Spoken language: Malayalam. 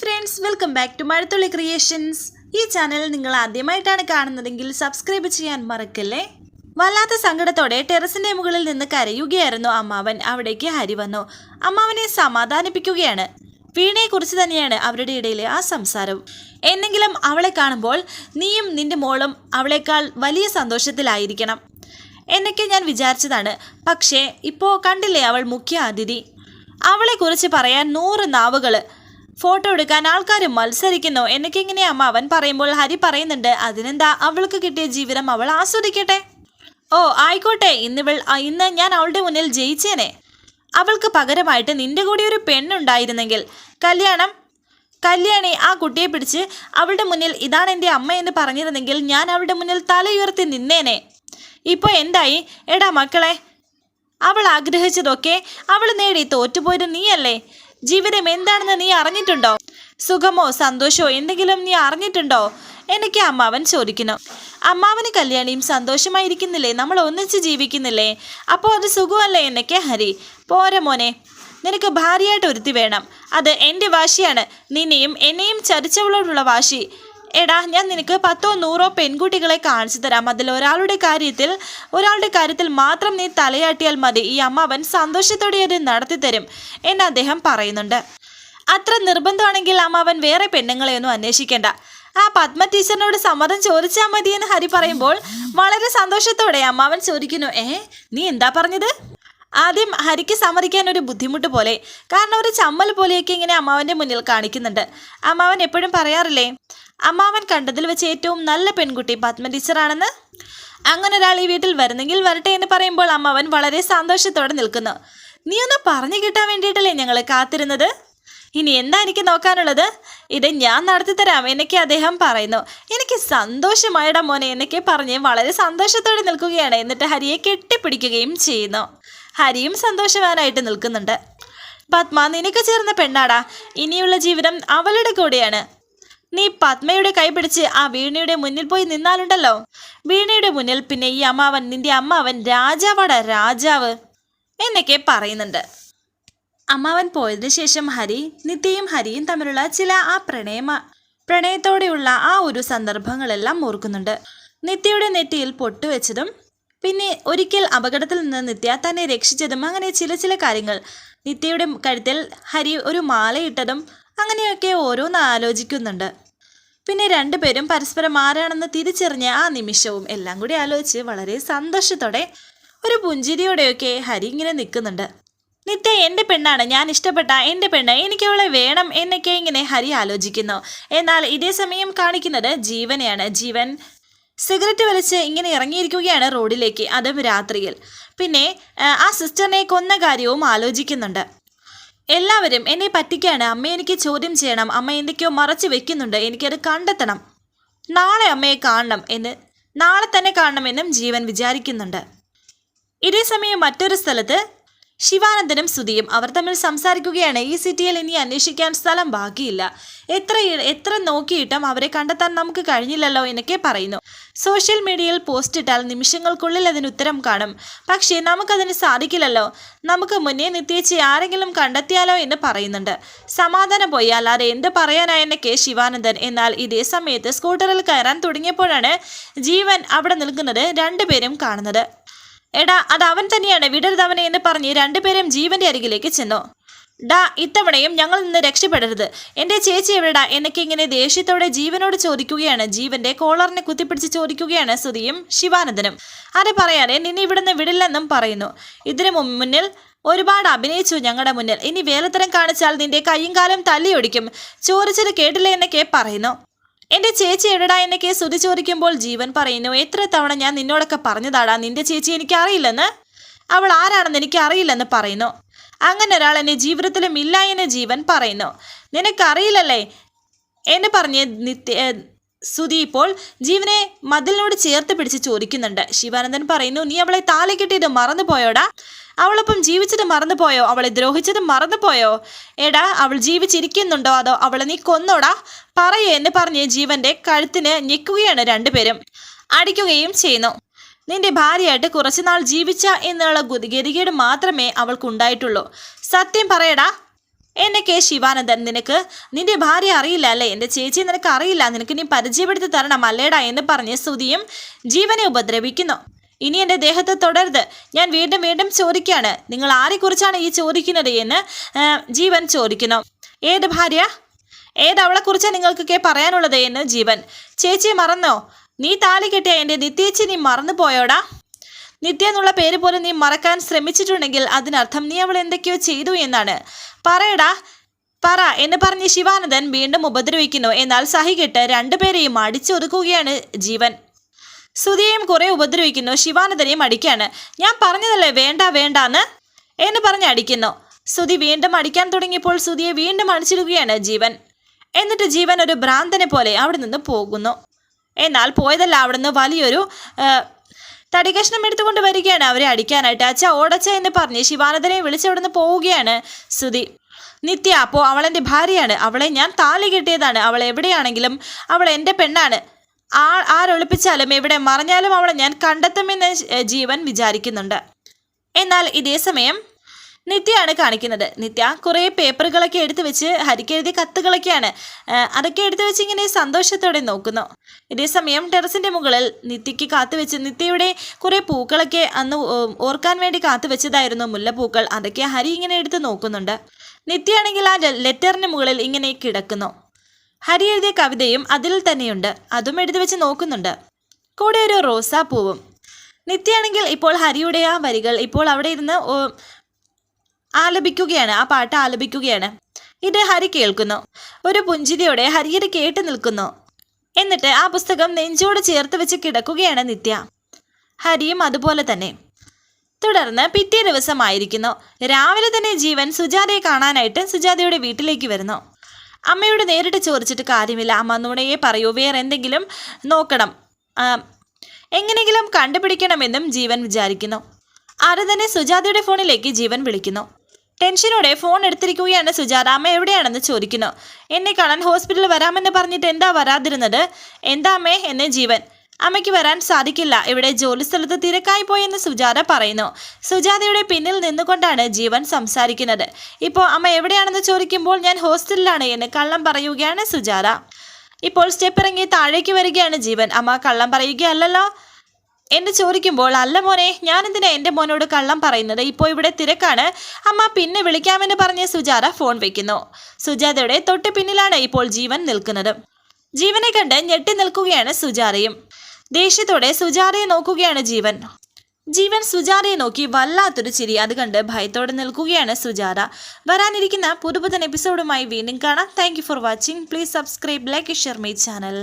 Friends welcome back to Mazhathulli creations ഈ ചാനൽ നിങ്ങൾ ആദ്യമായിട്ടാണ് കാണുന്നതെങ്കിൽ സബ്സ്ക്രൈബ് ചെയ്യാൻ മറക്കല്ലേ? വല്ലാത്ത സങ്കടത്തോടെ ടെറസിന്റെ മുകളിൽ നിന്ന് കരയുകയായിരുന്നു അമ്മാവൻ. അവിടേക്ക് ഹരി വന്നു. അമ്മാവനെ സമാധാനിപ്പിക്കുകയാണ്. വീണയെക്കുറിച്ച് തന്നെയാണ് അവരുടെ ഇടയിലെ ആ സംസാരം. എന്നെങ്കിലും അവളെ കാണുമ്പോൾ നീയും നിന്റെ മോളും അവളെക്കാൾ വലിയ സന്തോഷത്തിലായിരിക്കണം. എന്നൊക്കെ ഞാൻ വിചാരിച്ചതാണ്. പക്ഷേ ഇപ്പോൾ കണ്ടില്ലേ അവൾ മുഖ്യ അതിഥി. അവളെക്കുറിച്ച് പറയാൻ നൂറ് നാവുകൾ ഫോട്ടോ എടുക്കാൻ ആൾക്കാർ മത്സരിക്കുന്നു. എന്നൊക്കെ എങ്ങനെയാ അമ്മ അവൻ പറയുമ്പോൾ ഹരി പറയുന്നുണ്ട് അതിനെന്താ? അവൾക്ക് കിട്ടിയ ജീവിതം അവൾ ആസ്വദിക്കട്ടെ. ഓ ആയിക്കോട്ടെ. ഇന്നിവൾ ഇന്ന് ഞാൻ അവളുടെ മുന്നിൽ ജയിച്ചേനെ. അവൾക്ക് പകരമായിട്ട് നിന്റെ കൂടെ ഒരു പെണ്ണുണ്ടായിരുന്നെങ്കിൽ കല്യാണം കല്യാണി ആ കുട്ടിയെ പിടിച്ച് അവളുടെ മുന്നിൽ ഇതാണ് എന്റെ അമ്മ എന്ന് പറഞ്ഞിരുന്നെങ്കിൽ ഞാൻ അവളുടെ മുന്നിൽ തലയുയർത്തി നിന്നേനെ. ഇപ്പോൾ എന്തായി? എടാ മക്കളെ അവൾ ആഗ്രഹിച്ചതൊക്കെ അവൾ നേടി തോറ്റുപോയത് നീയല്ലേ? ജീവിതം എന്താണെന്ന് നീ അറിഞ്ഞിട്ടുണ്ടോ? സുഖമോ സന്തോഷമോ എന്തെങ്കിലും നീ അറിഞ്ഞിട്ടുണ്ടോ? എനിക്ക് അമ്മാവൻ ചോദിക്കുന്നു. അമ്മാവന് കല്യാണിയും സന്തോഷമായിരിക്കുന്നില്ലേ? നമ്മൾ ഒന്നിച്ച് ജീവിക്കുന്നില്ലേ? അപ്പോൾ അത് സുഖമല്ലേ എന്നൊക്കെ ഹരി. പോരെ മോനെ നിനക്ക് ഭാര്യയായിട്ട് ഒരുത്തി വേണം. അത് എന്റെ വാശിയാണ്. നിന്നെയും എന്നെയും ചതിച്ചവളോടുള്ള വാശി. എടാ ഞാൻ നിനക്ക് പത്തോ നൂറോ പെൺകുട്ടികളെ കാണിച്ചു തരാം. അതിൽ ഒരാളുടെ കാര്യത്തിൽ ഒരാളുടെ കാര്യത്തിൽ മാത്രം നീ തലയാട്ടിയാൽ മതി. ഈ അമ്മാവൻ സന്തോഷത്തോടെ അത് നടത്തി തരും എന്ന് അദ്ദേഹം പറയുന്നുണ്ട്. അത്ര നിർബന്ധമാണെങ്കിൽ അമ്മാവൻ വേറെ പെണ്ണുങ്ങളെയൊന്നും അന്വേഷിക്കേണ്ട. ആ പത്മ ടീച്ചറിനോട് സമ്മതം ചോദിച്ചാൽ മതി എന്ന് ഹരി പറയുമ്പോൾ വളരെ സന്തോഷത്തോടെ അമ്മാവൻ ചോദിക്കുന്നു ഏ നീ എന്താ പറഞ്ഞത്? ആദ്യം ഹരിക്ക് സമ്മതിക്കാൻ ഒരു ബുദ്ധിമുട്ട് പോലെ കാരണം ഒരു ചമ്മൽ പോലെയൊക്കെ ഇങ്ങനെ അമ്മാവന്റെ മുന്നിൽ കാണിക്കുന്നുണ്ട്. അമ്മാവൻ എപ്പോഴും പറയാറില്ലേ അമ്മാവൻ കണ്ടതിൽ വെച്ച് ഏറ്റവും നല്ല പെൺകുട്ടി പത്മ ടീച്ചറാണെന്ന്? അങ്ങനെ ഒരാൾ ഈ വീട്ടിൽ വരുന്നെങ്കിൽ വരട്ടെ എന്ന് പറയുമ്പോൾ അമ്മാവൻ വളരെ സന്തോഷത്തോടെ നിൽക്കുന്നു. നീ ഒന്ന് പറഞ്ഞു കിട്ടാൻ വേണ്ടിയിട്ടല്ലേ ഞങ്ങൾ കാത്തിരുന്നത്? ഇനി എന്താ എനിക്ക് നോക്കാനുള്ളത്? ഇത് ഞാൻ നടത്തിത്തരാം എന്നൊക്കെ അദ്ദേഹം പറയുന്നു. എനിക്ക് സന്തോഷമായിട മോനെ എന്നൊക്കെ പറഞ്ഞ് വളരെ സന്തോഷത്തോടെ നിൽക്കുകയാണ്. എന്നിട്ട് ഹരിയെ കെട്ടിപ്പിടിക്കുകയും ചെയ്യുന്നു. ഹരിയും സന്തോഷവാനായിട്ട് നിൽക്കുന്നുണ്ട്. പത്മ നിനക്ക് ചേർന്ന പെണ്ണാടാ. ഇനിയുള്ള ജീവിതം അവളുടെ കൂടെയാണ്. നീ പത്മയുടെ കൈ പിടിച്ച് ആ വീണയുടെ മുന്നിൽ പോയി നിന്നാലുണ്ടല്ലോ. വീണയുടെ മുന്നിൽ പിന്നെ ഈ അമ്മാവൻ നിന്റെ അമ്മാവൻ രാജാവാട രാജാവ് എന്നൊക്കെ പറയുന്നുണ്ട്. അമ്മാവൻ പോയതിനു ശേഷം ഹരി നിത്യയും ഹരിയും തമ്മിലുള്ള ചില ആ പ്രണയമ പ്രണയത്തോടെയുള്ള ആ ഒരു സന്ദർഭങ്ങളെല്ലാം ഓർക്കുന്നുണ്ട്. നിത്യയുടെ നെറ്റിയിൽ പൊട്ടുവെച്ചതും പിന്നെ ഒരിക്കൽ അപകടത്തിൽ നിന്ന് നിത്യ തന്നെ രക്ഷിച്ചതും അങ്ങനെ ചില ചില കാര്യങ്ങൾ. നിത്യയുടെ കഴുത്തിൽ ഹരി ഒരു മാലയിട്ടതും അങ്ങനെയൊക്കെ ഓരോന്ന് ആലോചിക്കുന്നുണ്ട്. പിന്നെ രണ്ടുപേരും പരസ്പരം ആരാണെന്ന് തിരിച്ചറിഞ്ഞ ആ നിമിഷവും എല്ലാം കൂടി ആലോചിച്ച് വളരെ സന്തോഷത്തോടെ ഒരു പുഞ്ചിരിയോടെയൊക്കെ ഹരി ഇങ്ങനെ നിൽക്കുന്നുണ്ട്. നിത്യ എന്റെ പെണ്ണാണ്. ഞാൻ ഇഷ്ടപ്പെട്ട എന്റെ പെണ്ണ്. എനിക്ക് അവളെ വേണം എന്നൊക്കെ ഇങ്ങനെ ഹരി ആലോചിക്കുന്നു. എന്നാൽ ഇതേ സമയം കാണിക്കുന്നത് ജീവനെയാണ്. ജീവൻ സിഗരറ്റ് വലിച്ച് ഇങ്ങനെ ഇറങ്ങിയിരിക്കുകയാണ് റോഡിലേക്ക് അതും രാത്രിയിൽ. പിന്നെ ആ, സിസ്റ്ററിനെ കൊന്ന കാര്യവും ആലോചിക്കുന്നുണ്ട്. എല്ലാവരും എന്നെ പറ്റിക്കാണ്. അമ്മ എനിക്ക് ചോദ്യം ചെയ്യണം. അമ്മ എന്തൊക്കെയോ മറച്ചു വെക്കുന്നുണ്ട്. എനിക്കത് കണ്ടെത്തണം. നാളെ അമ്മയെ കാണണം എന്ന് നാളെ തന്നെ കാണണമെന്നും ജീവൻ വിചാരിക്കുന്നുണ്ട്. ഇതേ സമയം മറ്റൊരു സ്ഥലത്ത് ശിവാനന്ദനും സുധിയും അവർ തമ്മിൽ സംസാരിക്കുകയാണ്. ഈ സിറ്റിയിൽ ഇനി അന്വേഷിക്കാൻ സ്ഥലം ബാക്കിയില്ല. എത്ര എത്ര നോക്കിയിട്ടും അവരെ കണ്ടെത്താൻ നമുക്ക് കഴിഞ്ഞില്ലല്ലോ എന്നൊക്കെ പറയുന്നു. സോഷ്യൽ മീഡിയയിൽ പോസ്റ്റ് ഇട്ടാൽ നിമിഷങ്ങൾക്കുള്ളിൽ അതിന് ഉത്തരം കാണും. പക്ഷേ നമുക്കതിന് സാധിക്കില്ലല്ലോ. നമുക്ക് മുന്നേ നിത്യേച്ചി ആരെങ്കിലും കണ്ടെത്തിയാലോ എന്ന് പറയുന്നുണ്ട്. സമാധാനം പോയി അല്ലാതെ എന്ത് പറയാനായെന്നൊക്കെ ശിവാനന്ദൻ. എന്നാൽ ഇതേ സമയത്ത് സ്കൂട്ടറിൽ കയറാൻ തുടങ്ങിയപ്പോഴാണ് ജീവൻ അവിടെ നിൽക്കുന്നത് രണ്ടുപേരും കാണുന്നത്. എടാ അത് അവൻ തന്നെയാണ്. വിടരുതവനെ എന്ന് പറഞ്ഞ് രണ്ടുപേരും ജീവന്റെ അരികിലേക്ക് ചെന്നു. ഡാ ഇത്തവണയും ഞങ്ങൾ നിന്ന് രക്ഷപ്പെടരുത്. എന്റെ ചേച്ചി എവിടെടാ? എന്നൊക്കെ ഇങ്ങനെ ദേഷ്യത്തോടെ ജീവനോട് ചോദിക്കുകയാണ്. ജീവന്റെ കോളറിനെ കുത്തിപ്പിടിച്ച് ചോദിക്കുകയാണ് സുധിയും ശിവാനന്ദനും. അത് പറയാനേ നിന്നെ ഇവിടുന്ന് വിടില്ലെന്നും പറയുന്നു. ഇതിനു മുന്നിൽ ഒരുപാട് അഭിനയിച്ചു ഞങ്ങളുടെ മുന്നിൽ. ഇനി വേലത്തരം കാണിച്ചാൽ നിന്റെ കയ്യും കാലം തല്ലിയൊടിക്കും. ചോദിച്ചത് കേട്ടില്ലേ എന്നൊക്കെ പറയുന്നു. എന്റെ ചേച്ചി എവിടാ എന്നൊക്കെ ശ്രുതി ചോദിക്കുമ്പോൾ ജീവൻ പറയുന്നു. എത്ര തവണ ഞാൻ നിന്നോടൊക്കെ പറഞ്ഞതാടാ നിന്റെ ചേച്ചി എനിക്ക് അറിയില്ലെന്ന് അവൾ ആരാണെന്ന് എനിക്ക് അറിയില്ലെന്ന് പറയുന്നു. അങ്ങനെ ഒരാൾ എന്നെ ജീവിതത്തിലും ഇല്ല എന്ന് ജീവൻ പറയുന്നു. നിനക്കറിയില്ലല്ലേ? എന്ന് പറഞ്ഞ് നിത്യ സുധി ഇപ്പോൾ ജീവനെ മതിലിനോട് ചേർത്ത് പിടിച്ച് ചോദിക്കുന്നുണ്ട്. ശിവാനന്ദൻ പറയുന്നു നീ അവളെ താലി കിട്ടിയത് മറന്നുപോയോടാ അവളൊപ്പം ജീവിച്ചത് മറന്നുപോയോ അവളെ ദ്രോഹിച്ചത് മറന്നുപോയോ എടാ അവൾ ജീവിച്ചിരിക്കുന്നുണ്ടോ? അതോ അവളെ നീ കൊന്നോടാ? പറയേ എന്ന് പറഞ്ഞ് ജീവന്റെ കഴുത്തിന് ഞെക്കുകയാണ് രണ്ടുപേരും. അടിക്കുകയും ചെയ്യുന്നു. നിന്റെ ഭാര്യയായിട്ട് കുറച്ചുനാൾ ജീവിച്ച എന്നുള്ള ഗതി- ഗതികേട് മാത്രമേ അവൾക്കുണ്ടായിട്ടുള്ളൂ. സത്യം പറയടാ എന്നെ കെ ശിവാനന്ദൻ നിനക്ക് നിന്റെ ഭാര്യ അറിയില്ല അല്ലേ? എന്റെ ചേച്ചി നിനക്ക് അറിയില്ല. നിനക്ക് നീ പരിചയപ്പെടുത്തി തരണം അല്ലേടാ എന്ന് പറഞ്ഞ് സ്തുതിയും ജീവനെ ഉപദ്രവിക്കുന്നു. ഇനി എന്റെ ദേഹത്ത് തുടരുത്. ഞാൻ വീണ്ടും വീണ്ടും ചോദിക്കുകയാണ് നിങ്ങൾ ആരെക്കുറിച്ചാണ് ഈ ചോദിക്കുന്നത് എന്ന് ജീവൻ ചോദിക്കുന്നു. ഏത് ഭാര്യ? ഏത് അവളെക്കുറിച്ചാണ് നിങ്ങൾക്കൊക്കെ പറയാനുള്ളത് എന്ന് ജീവൻ. ചേച്ചി മറന്നോ? നീ താലി കെട്ടിയ എന്റെ നിത്യേച്ചി നീ മറന്നു പോയോടാ നിത്യ എന്നുള്ള പേര് പോലെ നീ മറക്കാൻ ശ്രമിച്ചിട്ടുണ്ടെങ്കിൽ അതിനർത്ഥം നീ അവൾ എന്തൊക്കെയോ ചെയ്തു എന്നാണ്. പറയടാ പറ എന്ന് പറഞ്ഞ് ശിവാനന്ദൻ വീണ്ടും ഉപദ്രവിക്കുന്നു. എന്നാൽ സഹികെട്ട് രണ്ടുപേരെയും അടിച്ചൊതുക്കുകയാണ് ജീവൻ. സുധിയെയും കുറെ ഉപദ്രവിക്കുന്നു. ശിവാനന്ദനെയും അടിക്കാണ് ഞാൻ പറഞ്ഞതല്ലേ വേണ്ട വേണ്ടാന്ന്? എന്ന് പറഞ്ഞ് അടിക്കുന്നു. സുധി വീണ്ടും അടിക്കാൻ തുടങ്ങിയപ്പോൾ സുധിയെ വീണ്ടും അടിച്ചിടുകയാണ് ജീവൻ. എന്നിട്ട് ജീവൻ ഒരു ഭ്രാന്തനെ പോലെ അവിടെ നിന്ന് പോകുന്നു. എന്നാൽ പോയതല്ല അവിടുന്ന് വലിയൊരു തടികഷ്ണം എടുത്തുകൊണ്ട് വരികയാണ്. അവരെ അടിക്കാനായിട്ട് അച്ഛ ഓടച്ച എന്ന് പറഞ്ഞ് ശിവാനന്ദനെ വിളിച്ചവിടുന്ന് പോവുകയാണ് ശ്രുതി. നിത്യ അപ്പോൾ അവളെന്റെ ഭാര്യയാണ്. അവളെ ഞാൻ താലി കെട്ടിയതാണ്. അവൾ എവിടെയാണെങ്കിലും അവൾ എന്റെ പെണ്ണാണ്. ആ ആരൊളിപ്പിച്ചാലും എവിടെ മറഞ്ഞാലും അവളെ ഞാൻ കണ്ടെത്തുമെന്ന് ജീവൻ വിചാരിക്കുന്നുണ്ട്. എന്നാൽ ഇതേ സമയം നിത്യയാണ് കാണിക്കുന്നത്. നിത്യ കുറേ പേപ്പറുകളൊക്കെ എടുത്തു വെച്ച് ഹരിക്ക് എഴുതിയ കത്തുകളൊക്കെയാണ് അതൊക്കെ എടുത്തു വെച്ച് ഇങ്ങനെ സന്തോഷത്തോടെ നോക്കുന്നു. ഇതേ സമയം ടെറസിന്റെ മുകളിൽ നിത്യയ്ക്ക് കാത്തുവെച്ച് നിത്യയുടെ കുറേ പൂക്കളൊക്കെ അന്ന് ഓർക്കാൻ വേണ്ടി കാത്തുവെച്ചതായിരുന്നു മുല്ലപ്പൂക്കൾ. അതൊക്കെ ഹരി ഇങ്ങനെ എടുത്ത് നോക്കുന്നുണ്ട്. നിത്യയാണെങ്കിൽ ആ ലെറ്ററിന് മുകളിൽ ഇങ്ങനെ കിടക്കുന്നു. ഹരി എഴുതിയ കവിതയും അതിൽ തന്നെയുണ്ട്. അതും എടുത്തു വെച്ച് നോക്കുന്നുണ്ട്. കൂടെ ഒരു റോസാപ്പൂവും. നിത്യയാണെങ്കിൽ ഇപ്പോൾ ഹരിയുടെ ആ വരികൾ ഇപ്പോൾ അവിടെ ഇരുന്ന് ആലപിക്കുകയാണ് ആ പാട്ട് ആലപിക്കുകയാണ്. ഇത് ഹരി കേൾക്കുന്നു. ഒരു പുഞ്ചിരിയോടെ ഹരിയത് കേട്ട് നിൽക്കുന്നു. എന്നിട്ട് ആ പുസ്തകം നെഞ്ചോട് ചേർത്ത് വെച്ച് കിടക്കുകയാണ് നിത്യ. ഹരിയും അതുപോലെ തന്നെ. തുടർന്ന് പിറ്റേ ദിവസമായിരിക്കുന്നു. രാവിലെ തന്നെ ജീവൻ സുജാതയെ കാണാനായിട്ട് സുജാതയുടെ വീട്ടിലേക്ക് വരുന്നു. അമ്മയോട് നേരിട്ട് ചോദിച്ചിട്ട് കാര്യമില്ല. അമ്മ നുണയെ പറയൂ വേറെ എന്തെങ്കിലും നോക്കണം. എങ്ങനെയെങ്കിലും കണ്ടുപിടിക്കണമെന്നും ജീവൻ വിചാരിക്കുന്നു. അത് തന്നെ സുജാതയുടെ ഫോണിലേക്ക് ജീവൻ വിളിക്കുന്നു. ടെൻഷനോടെ ഫോൺ എടുത്തിരിക്കുകയാണ് സുജാത. അമ്മ എവിടെയാണെന്ന് ചോദിക്കുന്നു. എന്നെ കാണാൻ ഹോസ്പിറ്റലിൽ വരാമെന്ന് പറഞ്ഞിട്ട് എന്താ വരാതിരുന്നത്? എന്താ അമ്മേ? എന്ന് ജീവൻ. അമ്മയ്ക്ക് വരാൻ സാധിക്കില്ല. ഇവിടെ ജോലിസ്ഥലത്ത് തിരക്കായി പോയെന്ന് സുജാത പറയുന്നു. സുജാതയുടെ പിന്നിൽ നിന്നുകൊണ്ടാണ് ജീവൻ സംസാരിക്കുന്നത്. ഇപ്പോൾ അമ്മ എവിടെയാണെന്ന് ചോദിക്കുമ്പോൾ ഞാൻ ഹോസ്റ്റലിലാണ് എന്ന് കള്ളം പറയുകയാണ് സുജാത. ഇപ്പോൾ സ്റ്റെപ്പ് ഇറങ്ങി താഴേക്ക് വരികയാണ് ജീവൻ. അമ്മ കള്ളം പറയുകയല്ലല്ലോ. എന്ന് ചോദിക്കുമ്പോൾ അല്ല മോനെ ഞാനെന്തിനാ എന്റെ മോനോട് കള്ളം പറയുന്നത്? ഇപ്പോൾ ഇവിടെ തിരക്കാണ്. അമ്മ പിന്നെ വിളിക്കാമെന്ന് പറഞ്ഞ് സുജാത ഫോൺ വെക്കുന്നു. സുജാതയുടെ തൊട്ട് പിന്നിലാണ് ഇപ്പോൾ ജീവൻ നിൽക്കുന്നത്. ജീവനെ കണ്ട് ഞെട്ടി നിൽക്കുകയാണ് സുജാതയും. ദേഷ്യത്തോടെ സുജാതയെ നോക്കുകയാണ് ജീവൻ. ജീവൻ സുജാതയെ നോക്കി വല്ലാത്തൊരു ചിരി. അത് കണ്ട് ഭയത്തോടെ നിൽക്കുകയാണ് സുജാത. വരാനിരിക്കുന്ന പുതുപുതൻ എപ്പിസോഡുമായി വീണ്ടും കാണാം. Thank for watching please subscribe like share my channel